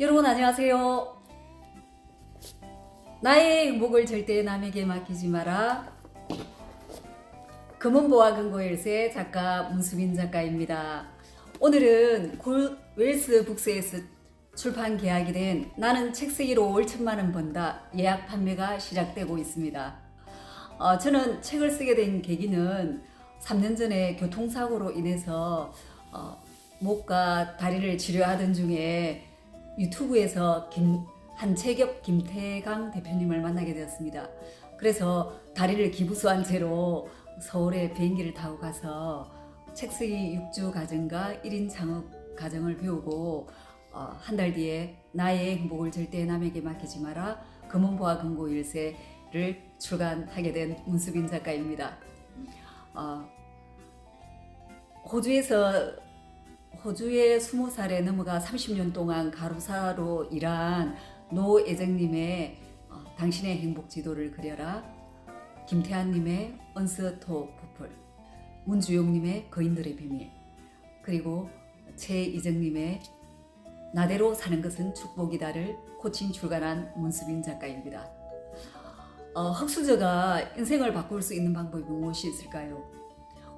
여러분 안녕하세요. 나의 행복을 절대 남에게 맡기지 마라. 금은보화 금고일세 작가 문수빈 작가입니다. 오늘은 골 웰스 북스에서 출판 계약이 된 나는 책 쓰기로 월 천만 원 번다 예약 판매가 시작되고 있습니다. 어, 저는 책을 쓰게 된 계기는 3년 전에 교통사고로 인해서 어, 목과 다리를 치료하던 중에 유튜브에서 김, 한채겹 김태강 대표님을 만나게 되었습니다. 그래서 다리를 기부수한 채로 서울에 비행기를 타고 가서 책 쓰기 6주 과정과 1인 창업 과정을 배우고 어, 한달 뒤에 나의 행복을 절대 남에게 맡기지 마라 금은보화 금고 일세를 출간하게 된 문수빈 작가입니다. 어, 호주에서 호주에 20살에 넘어가 30년 동안 가로사로 일한 노예정님의 어, 당신의 행복 지도를 그려라 김태환님의 언스토 퍼플 문주용님의 거인들의 비밀 그리고 최이정님의 나대로 사는 것은 축복이다를 코칭 출간한 문수빈 작가입니다. 어, 흑수저가 인생을 바꿀 수 있는 방법이 무엇이 있을까요?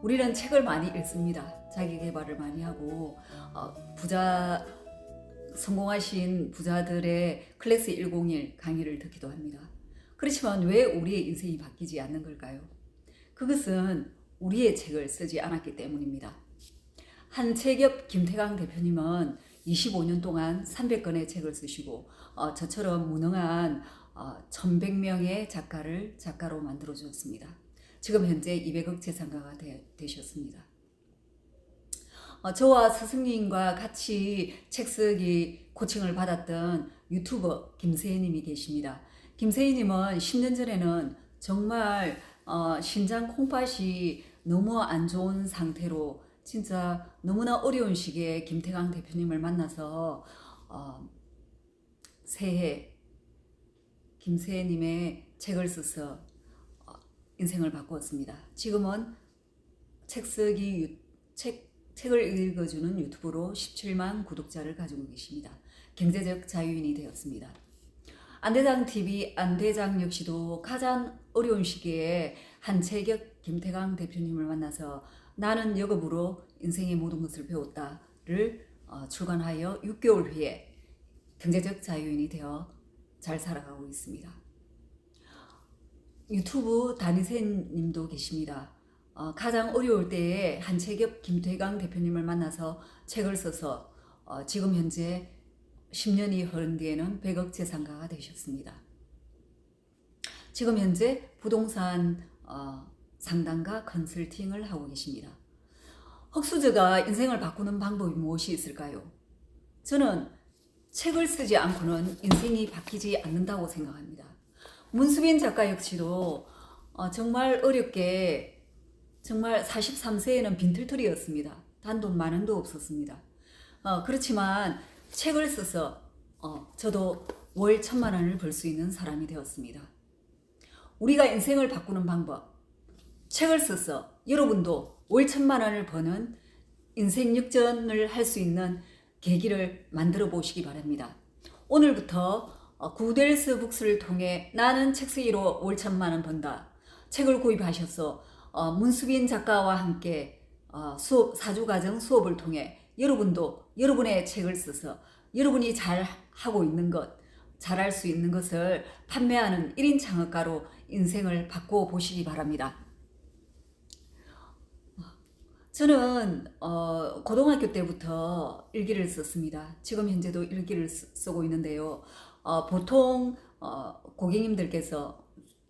우리는 책을 많이 읽습니다. 자기 개발을 많이 하고 어, 부자 성공하신 부자들의 클래스 101 강의를 듣기도 합니다. 그렇지만 왜 우리의 인생이 바뀌지 않는 걸까요? 그것은 우리의 책을 쓰지 않았기 때문입니다. 한채겹 김태강 대표님은 25년 동안 300권의 책을 쓰시고 어, 저처럼 무능한 어, 1100명의 작가를 작가로 만들어 주었습니다. 지금 현재 200억 재산가가 되, 되셨습니다. 어, 저와 스승님과 같이 책 쓰기 코칭을 받았던 유튜버 김세희님이 계십니다. 김세희님은 10년 전에는 정말 어, 신장 콩팥이 너무 안 좋은 상태로 진짜 너무나 어려운 시기에 김태강 대표님을 만나서 어, 새해 김세희님의 책을 써서 어, 인생을 바꾸었습니다. 지금은 책 쓰기 유, 책 책을 읽어주는 유튜브로 17만 구독자를 가지고 계십니다. 경제적 자유인이 되었습니다. 안대장 TV 안대장 역시도 가장 어려운 시기에 한채격 김태강 대표님을 만나서 나는 여급으로 인생의 모든 것을 배웠다를 어, 출간하여 6개월 후에 경제적 자유인이 되어 잘 살아가고 있습니다. 유튜브 다니센 님도 계십니다. 어, 가장 어려울 때에 한채겹 김태강 대표님을 만나서 책을 써서 어, 지금 현재 10년이 흐른 뒤에는 100억 재산가가 되셨습니다. 지금 현재 부동산 어, 상담과 컨설팅을 하고 계십니다. 흑수저가 인생을 바꾸는 방법이 무엇이 있을까요? 저는 책을 쓰지 않고는 인생이 바뀌지 않는다고 생각합니다. 문수빈 작가 역시도 어, 정말 어렵게 정말 43세에는 빈털털이었습니다. 단돈 만 원도 없었습니다. 어, 그렇지만 책을 써서 어, 저도 월 천만 원을 벌 수 있는 사람이 되었습니다. 우리가 인생을 바꾸는 방법, 책을 써서 여러분도 월 천만 원을 버는 인생 역전을 할 수 있는 계기를 만들어 보시기 바랍니다. 오늘부터 어, 구델스 북스를 통해 나는 책 쓰기로 월 천만 원 번다. 책을 구입하셔서 어, 문수빈 작가와 함께 어, 수업 사주 과정 수업을 통해 여러분도 여러분의 책을 써서 여러분이 잘 하고 있는 것, 잘할 수 있는 것을 판매하는 1인 창업가로 인생을 바꿔 보시기 바랍니다. 저는 어, 고등학교 때부터 일기를 썼습니다. 지금 현재도 일기를 쓰, 쓰고 있는데요. 어, 보통 어, 고객님들께서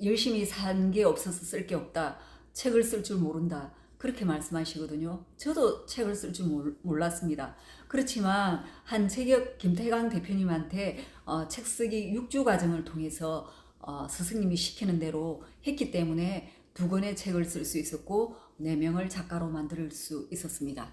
열심히 산 게 없어서 쓸 게 없다. 책을 쓸 줄 모른다. 그렇게 말씀하시거든요. 저도 책을 쓸 줄 몰랐습니다. 그렇지만 한채격 김태강 대표님한테 어, 책 쓰기 6주 과정을 통해서 어, 스승님이 시키는 대로 했기 때문에 두 권의 책을 쓸 수 있었고 네 명을 작가로 만들 수 있었습니다.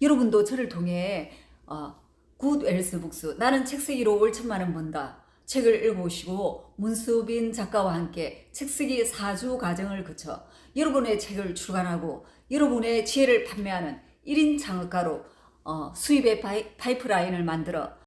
여러분도 저를 통해 어, 굿 웰스 북스 나는 책 쓰기로 월 천만 원 번다. 책을 읽어보시고 문수빈 작가와 함께 책 쓰기 4주 과정을 거쳐 여러분의 책을 출간하고 여러분의 지혜를 판매하는 1인 창업가로 어, 수입의 파이, 파이프라인을 만들어